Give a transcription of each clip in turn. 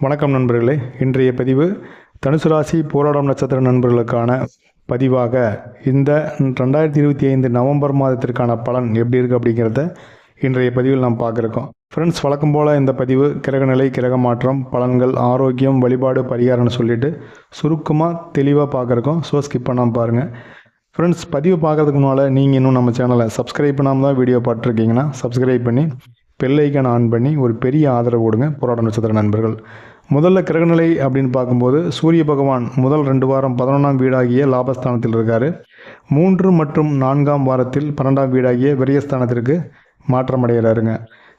வணக்கம் நண்பர்களே. இன்றைய பதிவு தனுசு ராசி போராடம் நட்சத்திர நண்பர்களுக்கான பதிவாக இந்த ரெண்டாயிரத்தி இருபத்தி ஐந்து நவம்பர் மாதத்திற்கான பலன் எப்படி இருக்குது அப்படிங்கிறத இன்றைய பதிவில் நாம் பார்க்குறோம். ஃப்ரெண்ட்ஸ் வழக்கம் போல் இந்த பதிவு கிரகநிலை கிரக மாற்றம் பலன்கள் ஆரோக்கியம் வழிபாடு பரிகாரம்னு சொல்லிட்டு சுருக்கமாக தெளிவாக பார்க்குறோம் ஸோ ஸ்கிப் பண்ணாமல் பாருங்கள் ஃப்ரெண்ட்ஸ் பதிவு பார்க்கறதுக்கு முன்னால் நீங்கள் இன்னும் நம்ம சேனலை சப்ஸ்கிரைப் பண்ணாமல் தான் வீடியோ பார்த்துருக்கீங்கன்னா சப்ஸ்கிரைப் பண்ணி பெல் ஆன் பண்ணி ஒரு பெரிய ஆதரவு கொடுங்க. போராட்ட நட்சத்திர நண்பர்கள் முதல்ல கிரகநிலை அப்படின்னு பார்க்கும்போது சூரிய பகவான் முதல் ரெண்டு வாரம் பதினொன்றாம் வீடாகிய லாபஸ்தானத்தில் இருக்கார். மூன்று மற்றும் நான்காம் வாரத்தில் பன்னெண்டாம் வீடாகிய விரயஸ்தானத்திற்கு மாற்றம் அடைகிறாருங்க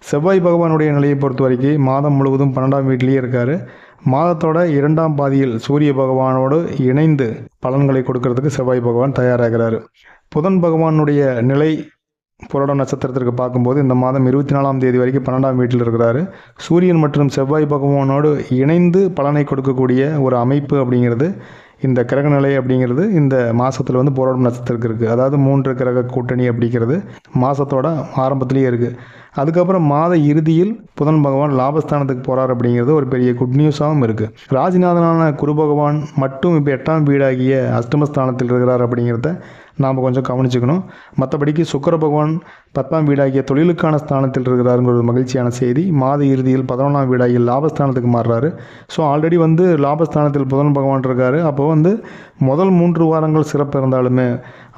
செவ்வாய் பகவானுடைய நிலையை பொறுத்த வரைக்கும் மாதம் முழுவதும் பன்னெண்டாம் வீட்டிலேயே இருக்கார். மாதத்தோட இரண்டாம் பாதியில் சூரிய பகவானோடு இணைந்து பலன்களை கொடுக்கறதுக்கு செவ்வாய் பகவான் தயாராகிறார். புதன் பகவானுடைய நிலை புரடம் நட்சத்திரத்திற்கு பார்க்கும்போது இந்த மாதம் இருபத்தி நாலாம் தேதி வரைக்கும் பன்னெண்டாம் வீட்டில் இருக்கிறாரு. சூரியன் மற்றும் செவ்வாய் பகவானோடு இணைந்து பலனை கொடுக்கக்கூடிய ஒரு அமைப்பு அப்படிங்கிறது இந்த கிரகநிலை அப்படிங்கிறது இந்த மாதத்தில் வந்து போராடும் நட்சத்திரத்துக்கு இருக்குது அதாவது மூன்று கிரக கூட்டணி அப்படிங்கிறது மாதத்தோட ஆரம்பத்திலேயே இருக்குது அதுக்கப்புறம் மாத இறுதியில் புதன் பகவான் லாபஸ்தானத்துக்கு போகிறார் அப்படிங்கிறது ஒரு பெரிய குட் நியூஸாகவும் இருக்குது ராஜிநாதனான குரு பகவான் மட்டும் இப்போ எட்டாம் வீடாகிய அஷ்டமஸ்தானத்தில் இருக்கிறார் அப்படிங்கிறத நாம் கொஞ்சம் கவனிச்சுக்கணும். மற்றபடிக்கு சுக்கர பகவான் பத்தாம் வீடாகிய தொழிலுக்கான ஸ்தானத்தில் இருக்கிறாருங்கிற ஒரு மகிழ்ச்சியான செய்தி. மாத இறுதியில் பதினொன்றாம் வீடாகிய லாபஸ்தானத்துக்கு மாறுறாரு. ஸோ ஆல்ரெடி வந்து லாபஸ்தானத்தில் புதன் பகவான் இருக்கார். அப்போ வந்து முதல் மூன்று வாரங்கள் சிறப்பு இருந்தாலுமே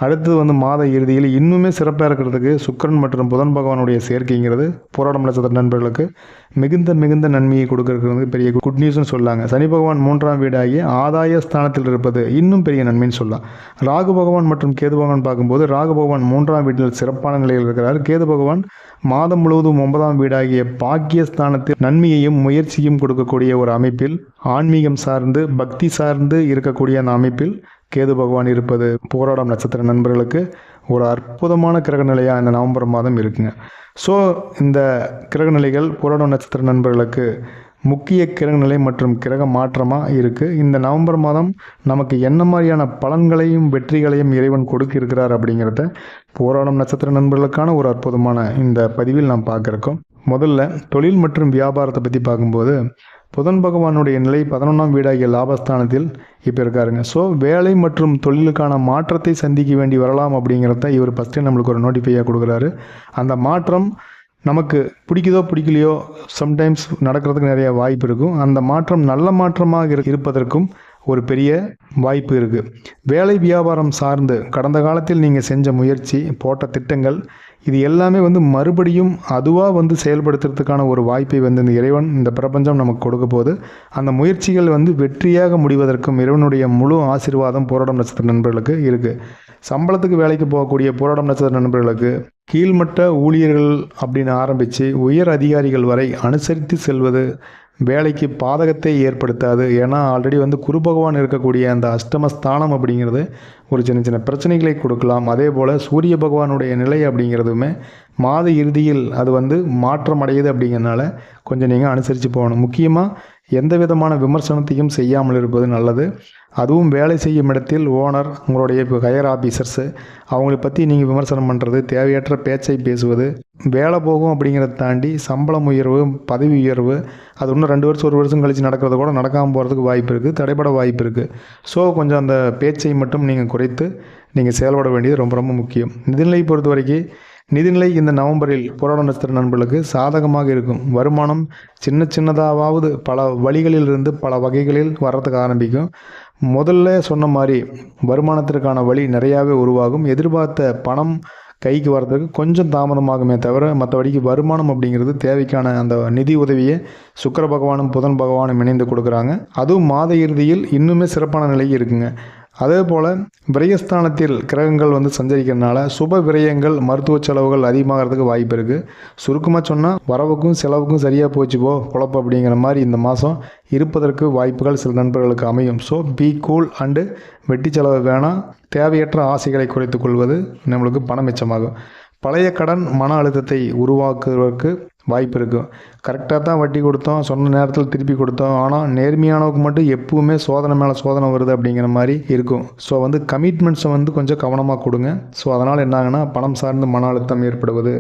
அடுத்தது வந்து மாத இறுதியில் இன்னுமே சிறப்பாக இருக்கிறதுக்கு சுக்கரன் மற்றும் புதன் பகவானுடைய சேர்க்கைங்கிறது போராடம் நட்சத்திர நண்பர்களுக்கு மிகுந்த மிகுந்த நன்மையை கொடுக்கறது பெரிய குட் நியூஸ்னு சொல்லாங்க. சனி பகவான் மூன்றாம் வீடாகிய ஆதாய ஸ்தானத்தில் இருப்பது இன்னும் பெரிய நன்மைன்னு சொல்லலாம். ராகு பகவான் மற்றும் கேது பகவான் பார்க்கும்போது ராகு பகவான் மூன்றாம் வீட்டில் சிறப்பான நிலையில் இருக்கிறார். கேது பகவான் மாதம் முழுவதும் ஒன்பதாம் வீடாகிய பாக்கியஸ்தானத்தில் நன்மையையும் முயற்சியும் கொடுக்கக்கூடிய ஒரு அமைப்பில் ஆன்மீகம் சார்ந்து பக்தி சார்ந்து இருக்கக்கூடிய அந்த அமைப்பில் கேது பகவான் இருப்பது போராடம் நட்சத்திர நண்பர்களுக்கு ஒரு அற்புதமான கிரகநிலையாக இந்த நவம்பர் மாதம் இருக்குங்க. ஸோ இந்த கிரகநிலைகள் போராடம் நட்சத்திர நண்பர்களுக்கு முக்கிய கிரகநிலை மற்றும் கிரக மாற்றமாக இருக்குது இந்த நவம்பர் மாதம் நமக்கு என்ன மாதிரியான பலன்களையும் வெற்றிகளையும் இறைவன் கொடுக்க இருக்கிறார் அப்படிங்கிறத போராடம் நட்சத்திர நண்பர்களுக்கான ஒரு அற்புதமான இந்த பதிவில் நாம் பார்க்குறோம். முதல்ல தொழில் மற்றும் வியாபாரத்தை பற்றி பார்க்கும்போது புதன் பகவானுடைய நிலை பதினொன்றாம் வீடாகிய லாபஸ்தானத்தில் இப்போ இருக்காருங்க. ஸோ வேலை மற்றும் தொழிலுக்கான மாற்றத்தை சந்திக்க வேண்டி வரலாம் அப்படிங்கிறத இவர் ஃபஸ்ட்டு நம்மளுக்கு ஒரு நோட்டிஃபையாக கொடுக்குறாரு. அந்த மாற்றம் நமக்கு பிடிக்குதோ பிடிக்கலையோ சம்டைம்ஸ் நடக்கிறதுக்கு நிறைய வாய்ப்பு இருக்கும். அந்த மாற்றம் நல்ல மாற்றமாக இரு- இருப்பதற்கும் ஒரு பெரிய வாய்ப்பு இருக்குது வேலை வியாபாரம் சார்ந்து கடந்த காலத்தில் நீங்கள் செஞ்ச முயற்சி போட்ட திட்டங்கள் இது எல்லாமே வந்து மறுபடியும் அதுவாக வந்து செயல்படுத்துறதுக்கான ஒரு வாய்ப்பை வந்து இந்த இறைவன் இந்த பிரபஞ்சம் நமக்கு கொடுக்க போது அந்த முயற்சிகள் வந்து வெற்றியாக முடிவதற்கும் இறைவனுடைய முழு ஆசீர்வாதம் போராடம் நட்சத்திர நண்பர்களுக்கு இருக்குது சம்பளத்துக்கு வேலைக்கு போகக்கூடிய போராடம் நட்சத்திர நண்பர்களுக்கு கீழ்மட்ட ஊழியர்கள் அப்படின்னு ஆரம்பித்து உயர் அதிகாரிகள் வரை அனுசரித்து செல்வது வேலைக்கு பாதகத்தை ஏற்படுத்தாது. ஏன்னா ஆல்ரெடி வந்து குரு பகவான் இருக்கக்கூடிய அந்த அஷ்டமஸ்தானம் அப்படிங்கிறது ஒரு சின்ன சின்ன பிரச்சனைகளை கொடுக்கலாம். அதே போல் சூரிய பகவானுடைய நிலை அப்படிங்கிறதுமே மாத இறுதியில் அது வந்து மாற்றம் அடையுது அப்படிங்கிறனால கொஞ்சம் நீங்கள் அனுசரித்து போகணும். முக்கியமாக எந்த விதமான விமர்சனத்தையும் செய்யாமல் இருப்பது நல்லது. அதுவும் வேலை செய்யும் இடத்தில் ஓனர் உங்களுடைய இப்போ ஹையர் ஆஃபீஸர்ஸு அவங்கள பற்றி நீங்கள் விமர்சனம் பண்ணுறது தேவையற்ற பேச்சை பேசுவது வேலை போகும் அப்படிங்கிறத தாண்டி சம்பளம் உயர்வு பதவி உயர்வு அது இன்னும் ரெண்டு வருஷம் ஒரு வருஷம் கழித்து நடக்கிறது கூட நடக்காமல் போகிறதுக்கு வாய்ப்பு இருக்குது தடைபட வாய்ப்பு இருக்குது ஸோ கொஞ்சம் அந்த பேச்சை மட்டும் நீங்கள் குறைத்து நீங்கள் செயல்பட வேண்டியது ரொம்ப ரொம்ப முக்கியம். நிதிநிலை பொறுத்த வரைக்கும் நிதிநிலை இந்த நவம்பரில் போராட நட்சத்திர நண்பர்களுக்கு சாதகமாக இருக்கும். வருமானம் சின்ன சின்னதாவது பல வழிகளிலிருந்து பல வகைகளில் வர்றதுக்கு ஆரம்பிக்கும். முதல்ல சொன்ன மாதிரி வருமானத்திற்கான வழி நிறையாவே உருவாகும். எதிர்பார்த்த பணம் கைக்கு வர்றதுக்கு கொஞ்சம் தாமதமாகுமே தவிர மற்றபடிக்கு வருமானம் அப்படிங்கிறது தேவைக்கான அந்த நிதி உதவியை சுக்கிர பகவானும் புதன் பகவானும் இணைந்து கொடுக்குறாங்க. அதுவும் மாத இறுதியில் இன்னுமே சிறப்பான நிலை இருக்குங்க. அதே போல் விரயஸ்தானத்தில் கிரகங்கள் வந்து சஞ்சரிக்கிறதுனால சுப விரயங்கள் மருத்துவ செலவுகள் அதிகமாகிறதுக்கு வாய்ப்பு இருக்குது சுருக்கமாக சொன்னால் வரவுக்கும் செலவுக்கும் சரியாக போச்சு போ குழப்பம் அப்படிங்கிற மாதிரி இந்த மாதம் இருப்பதற்கு வாய்ப்புகள் சில நண்பர்களுக்கு அமையும். ஸோ பி கூல் அண்டு வெட்டி செலவு வேணாம். தேவையற்ற ஆசைகளை குறைத்து கொள்வது நம்மளுக்கு பணம் மிச்சமாகும். பழைய கடன் மன அழுத்தத்தை உருவாக்குவதற்கு வாய்ப்பு இருக்கும் கரெக்டாக தான் வட்டி கொடுத்தோம் சொன்ன நேரத்தில் திருப்பி கொடுத்தோம். ஆனால் நேர்மையானவுக்கு மட்டும் எப்பவுமே சோதனை மேலே சோதனை வருது அப்படிங்கிற மாதிரி இருக்கும். ஸோ வந்து கமிட்மெண்ட்ஸை வந்து கொஞ்சம் கவனமாக கொடுங்க. ஸோ அதனால் என்ன பணம் சார்ந்து மன அழுத்தம் ஏற்படுவது.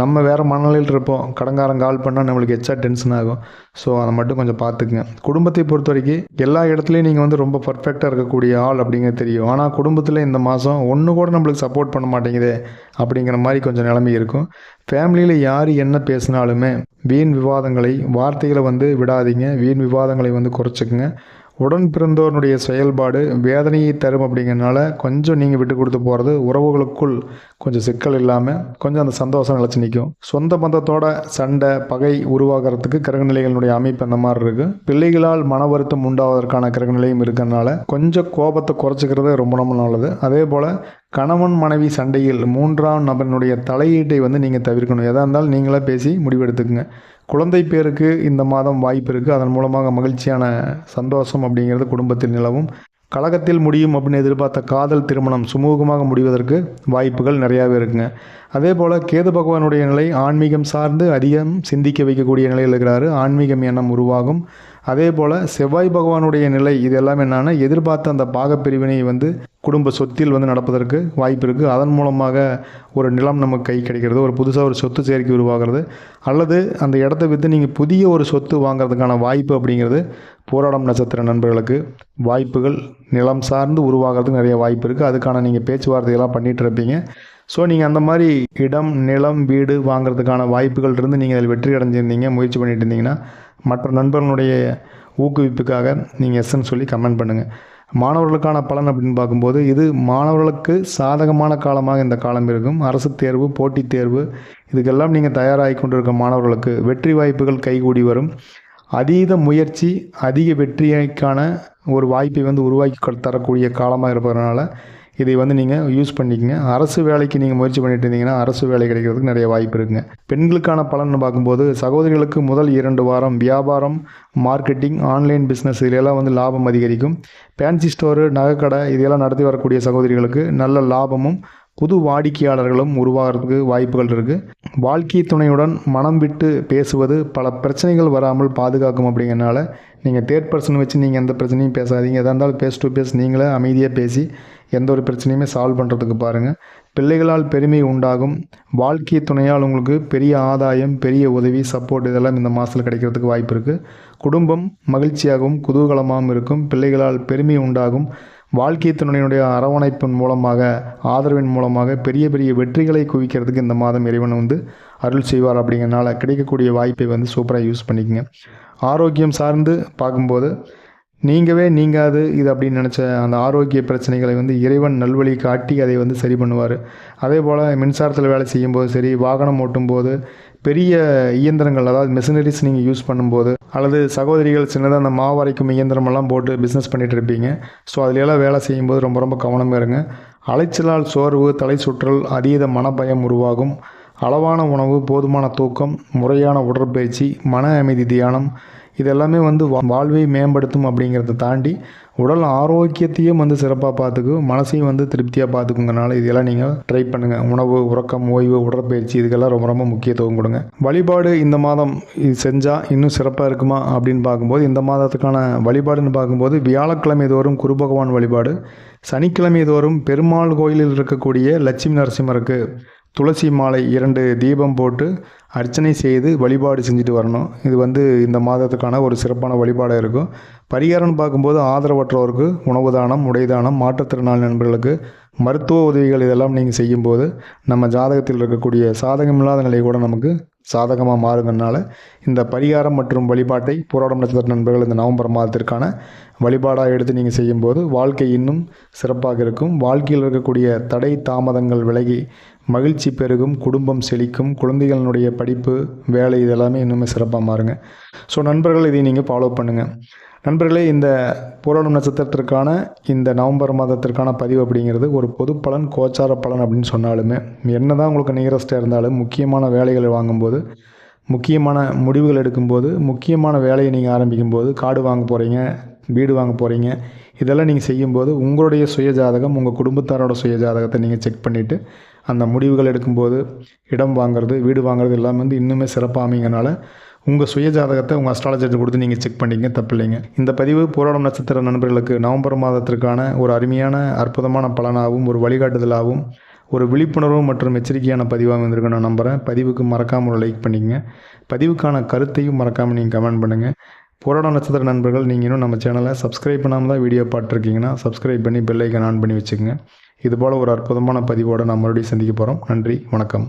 நம்ம வேறு மனநிலையில் இருப்போம். கடங்காரன் கால் பண்ணால் நம்மளுக்கு எச்சா டென்ஷன் ஆகும். ஸோ அதை மட்டும் கொஞ்சம் பார்த்துக்குங்க. குடும்பத்தை பொறுத்த வரைக்கும் எல்லா இடத்துலையும் நீங்கள் வந்து ரொம்ப பர்ஃபெக்டாக இருக்கக்கூடிய ஆள் அப்படிங்கிறது தெரியும். ஆனால் குடும்பத்தில் இந்த மாதம் ஒன்று கூட நம்மளுக்கு சப்போர்ட் பண்ண மாட்டேங்குதே அப்படிங்கிற மாதிரி கொஞ்சம் நிலைமை இருக்கும். ஃபேமிலியில் யார் என்ன பேசினாலுமே வீண் விவாதங்களை வார்த்தைகளை வந்து விடாதீங்க. வீண் விவாதங்களை வந்து குறைச்சிக்குங்க. உடன் பிறந்தோருடைய செயல்பாடு வேதனையை தரும் அப்படிங்கிறனால கொஞ்சம் நீங்கள் விட்டு கொடுத்து போகிறது உறவுகளுக்குள் கொஞ்சம் சிக்கல் இல்லாமல் கொஞ்சம் அந்த சந்தோஷம் நிலச்சி நிற்கும் சொந்த பந்தத்தோட சண்டை பகை உருவாகிறதுக்கு கிரகநிலைகளுடைய அமைப்பு அந்த மாதிரி இருக்குது பிள்ளைகளால் மன வருத்தம் உண்டாவதற்கான கிரகநிலையும் இருக்கிறனால கொஞ்சம் கோபத்தை குறைச்சிக்கிறது ரொம்ப ரொம்ப நல்லது. அதே போல் கணவன் மனைவி சண்டையில் மூன்றாம் நபரினுடைய தலையீட்டை வந்து நீங்கள் தவிர்க்கணும். எதாக இருந்தாலும் நீங்களே பேசி முடிவெடுத்துக்குங்க. குழந்தை பேருக்கு இந்த மாதம் வாய்ப்பு இருக்குது அதன் மூலமாக மகிழ்ச்சியான சந்தோஷம் அப்படிங்கிறது குடும்பத்தில் நிலவும். கழகத்தில் முடியும் அப்படின்னு எதிர்பார்த்த காதல் திருமணம் சுமூகமாக முடிவதற்கு வாய்ப்புகள் நிறையாவே இருக்குங்க. அதே போல் கேது பகவானுடைய நிலை ஆன்மீகம் சார்ந்து அதிகம் சிந்திக்க வைக்கக்கூடிய நிலையில் இருக்கிறாரு. ஆன்மீகம் எண்ணம் உருவாகும். அதே போல் செவ்வாய் பகவானுடைய நிலை இது எல்லாம் என்னென்னா எதிர்பார்த்த அந்த பாகப்பிரிவினை வந்து குடும்ப சொத்தில் வந்து நடப்பதற்கு வாய்ப்பு இருக்குது அதன் மூலமாக ஒரு நிலம் நமக்கு கை கிடைக்கிறது. ஒரு புதுசாக ஒரு சொத்து சேர்க்கை உருவாகிறது. அல்லது அந்த இடத்த விற்று நீங்கள் புதிய ஒரு சொத்து வாங்குறதுக்கான வாய்ப்பு அப்படிங்கிறது போராடம் நட்சத்திர நண்பர்களுக்கு வாய்ப்புகள் நிலம் சார்ந்து உருவாகிறதுக்கு நிறைய வாய்ப்பு இருக்குது அதுக்கான நீங்கள் பேச்சுவார்த்தையெல்லாம் பண்ணிகிட்டு இருப்பீங்க. ஸோ நீங்கள் அந்த மாதிரி இடம் நிலம் வீடு வாங்குறதுக்கான வாய்ப்புகள் இருந்து நீங்கள் அதில் வெற்றி அடைஞ்சிருந்தீங்க முயற்சி பண்ணிட்டு இருந்தீங்கன்னா மற்ற நண்பர்களுடைய ஊக்குவிப்புக்காக நீங்கள் எஸ்ன்னு சொல்லி கமெண்ட் பண்ணுங்கள் மாணவர்களுக்கான பலன் அப்படின்னு பார்க்கும்போது இது மாணவர்களுக்கு சாதகமான காலமாக இந்த காலம் இருக்கும். அரசு தேர்வு போட்டித் தேர்வு இதுக்கெல்லாம் நீங்கள் தயாராகி கொண்டிருக்க மாணவர்களுக்கு வெற்றி வாய்ப்புகள் கைகூடி வரும். அதீத முயற்சி அதிக வெற்றிக்கான ஒரு வாய்ப்பை வந்து உருவாக்கி தரக்கூடிய காலமாக இருப்பதனால இதை வந்து நீங்கள் யூஸ் பண்ணிக்கங்க. அரசு வேலைக்கு நீங்கள் முயற்சி பண்ணிட்டு இருந்தீங்கன்னா அரசு வேலை கிடைக்கிறதுக்கு நிறைய வாய்ப்பு இருக்குங்க. பெண்களுக்கான பலன் பார்க்கும்போது சகோதரிகளுக்கு முதல் இரண்டு வாரம் வியாபாரம் மார்க்கெட்டிங் ஆன்லைன் பிஸ்னஸ் இதிலெல்லாம் வந்து லாபம் அதிகரிக்கும். ஃபேன்சி ஸ்டோரு நகைக்கடை இதையெல்லாம் நடத்தி வரக்கூடிய சகோதரிகளுக்கு நல்ல லாபமும் புது வாடிக்கையாளர்களும் உருவாகிறதுக்கு வாய்ப்புகள் இருக்குது வாழ்க்கை துணையுடன் மனம் விட்டு பேசுவது பல பிரச்சனைகள் வராமல் பாதுகாக்கும் அப்படிங்கிறனால நீங்கள் தேர்ட் பர்சன் வச்சு நீங்கள் எந்த பிரச்சனையும் பேசாதீங்க. எதாக இருந்தாலும் பேஸ் டு பேஸ் நீங்களே அமைதியாக பேசி எந்த ஒரு பிரச்சனையுமே சால்வ் பண்ணுறதுக்கு பாருங்கள் பிள்ளைகளால் பெருமை உண்டாகும். வாழ்க்கை துணையால் உங்களுக்கு பெரிய ஆதாயம் பெரிய உதவி சப்போர்ட் இதெல்லாம் இந்த மாதத்தில் கிடைக்கிறதுக்கு வாய்ப்பு இருக்குது குடும்பம் மகிழ்ச்சியாகவும் குதூகலமாகவும் இருக்கும். பிள்ளைகளால் பெருமை உண்டாகும். வாழ்க்கை துணையினுடைய அரவணைப்பின் மூலமாக ஆதரவின் மூலமாக பெரிய பெரிய வெற்றிகளை குவிக்கிறதுக்கு இந்த மாதம் இறைவன் வந்து அருள் செய்வார் அப்படிங்கிறனால கிடைக்கக்கூடிய வாய்ப்பை வந்து சூப்பராக யூஸ் பண்ணிக்கங்க. ஆரோக்கியம் சார்ந்து பார்க்கும்போது நீங்கவே நீங்காது இது அப்படின்னு நினச்ச அந்த ஆரோக்கிய பிரச்சனைகளை வந்து இறைவன் நல்வழி காட்டி அதை வந்து சரி பண்ணுவார். அதே போல் மின்சாரத்தில் வேலை செய்யும்போது சரி வாகனம் ஓட்டும்போது பெரிய இயந்திரங்கள் அதாவது மெஷினரிஸ் நீங்கள் யூஸ் பண்ணும்போது அல்லது சகோதரிகள் சின்னதாக அந்த மாவு அரைக்கும் இயந்திரமெல்லாம் போட்டு பிஸ்னஸ் பண்ணிகிட்டு இருப்பீங்க. ஸோ அதுலையெல்லாம் வேலை செய்யும்போது ரொம்ப ரொம்ப கவனமாக இருங்க. அலைச்சலால் சோர்வு தலை சுற்றல் அதீத மனபயம் உருவாகும். அளவான உணவு போதுமான தூக்கம் முறையான உடற்பயிற்சி மன அமைதி தியானம் இதெல்லாமே வந்து வா- வாழ்வை மேம்படுத்தும் அப்படிங்கிறத தாண்டி உடல் ஆரோக்கியத்தையும் வந்து சிறப்பாக பார்த்துக்கும் மனசையும் வந்து திருப்தியாக பார்த்துக்குங்கனால இதெல்லாம் நீங்கள் ட்ரை பண்ணுங்கள் உணவு உறக்கம் ஓய்வு உடற்பயிற்சி இதுக்கெல்லாம் ரொம்ப ரொம்ப முக்கியத்துவம் கொடுங்க. வழிபாடு இந்த மாதம் இது செஞ்சால் இன்னும் சிறப்பாக இருக்குமா அப்படின்னு பார்க்கும்போது இந்த மாதத்துக்கான வழிபாடுன்னு பார்க்கும்போது வியாழக்கிழமை தோறும் குரு பகவான் வழிபாடு சனிக்கிழமை தோறும் பெருமாள் கோயிலில் இருக்கக்கூடிய லட்சுமி நரசிம்மருக்கு துளசி மாலை இரண்டு தீபம் போட்டு அர்ச்சனை செய்து வழிபாடு செஞ்சுட்டு வரணும். இது வந்து இந்த மாதத்துக்கான ஒரு சிறப்பான வழிபாடாக இருக்கும். பரிகாரம்னு பார்க்கும்போது ஆதரவற்றோருக்கு உணவு தானம் உடைதானம் மாற்றுத்திறனாளி நண்பர்களுக்கு மருத்துவ உதவிகள் இதெல்லாம் நீங்கள் செய்யும்போது நம்ம ஜாதகத்தில் இருக்கக்கூடிய சாதகமில்லாத நிலை கூட நமக்கு சாதகமாக மாறுங்கனால இந்த பரிகாரம் மற்றும் வழிபாட்டை போராடம் நட்சத்திர நண்பர்கள் இந்த நவம்பர் மாதத்திற்கான வழிபாடாக எடுத்து நீங்கள் செய்யும்போது வாழ்க்கை இன்னும் சிறப்பாக இருக்கும். வாழ்க்கையில் இருக்கக்கூடிய தடை தாமதங்கள் விலகி மகிழ்ச்சி பெருகும் குடும்பம் செழிக்கும் குழந்தைகளினுடைய படிப்பு வேலை இதெல்லாமே இன்னுமே சிறப்பாக மாறுங்க. ஸோ நண்பர்கள் இதை நீங்கள் ஃபாலோ பண்ணுங்கள் நண்பர்களே இந்த போராடும் நட்சத்திரத்திற்கான இந்த நவம்பர் மாதத்திற்கான பதிவு அப்படிங்கிறது ஒரு பொது பலன் கோச்சார பலன் அப்படின்னு சொன்னாலுமே என்ன தான் உங்களுக்கு நியரஸ்ட்டாக இருந்தாலும் முக்கியமான வேலைகளை வாங்கும்போது முக்கியமான முடிவுகள் எடுக்கும்போது முக்கியமான வேலையை நீங்கள் ஆரம்பிக்கும்போது காடு வாங்க போகிறீங்க வீடு வாங்க போகிறீங்க இதெல்லாம் நீங்கள் செய்யும்போது உங்களுடைய சுய ஜாதகம் உங்கள் குடும்பத்தாரோட சுய ஜாதகத்தை நீங்கள் செக் பண்ணிவிட்டு அந்த முடிவுகள் எடுக்கும்போது இடம் வாங்குறது வீடு வாங்குறது எல்லாமே வந்து இன்னுமே சிறப்பாக அமைங்கனால உங்கள் சுய ஜாதகத்தை உங்கள் அஸ்ட்ராலஜர்கிட்ட கொடுத்து நீங்கள் செக் பண்ணிங்க தப்பில்லைங்க இந்த பதிவு போராடும் நட்சத்திர நண்பர்களுக்கு நவம்பர் மாதத்திற்கான ஒரு அருமையான அற்புதமான பலனாகவும் ஒரு வழிகாட்டுதலாகவும் ஒரு விழிப்புணர்வு மற்றும் எச்சரிக்கையான பதிவாக வந்திருக்கு நான் நம்புகிறேன் பதிவுக்கு மறக்காமல் ஒரு லைக் பண்ணிக்கங்க. பதிவுக்கான கருத்தையும் மறக்காமல் நீங்கள் கமெண்ட் பண்ணுங்கள் போராட நட்சத்திர நண்பர்கள் நீங்கள் இன்னும் நம்ம சேனலை சப்ஸ்கிரைப் பண்ணாமல் தான் வீடியோ பார்த்துருக்கீங்கன்னா சப்ஸ்கிரைப் பண்ணி பெல்லைக்கன் ஆன் பண்ணி வச்சுக்கோங்க. இதுபோல் ஒரு அற்புதமான பதிவோடு நான் மறுபடியும் சந்திக்க போகிறோம் நன்றி வணக்கம்.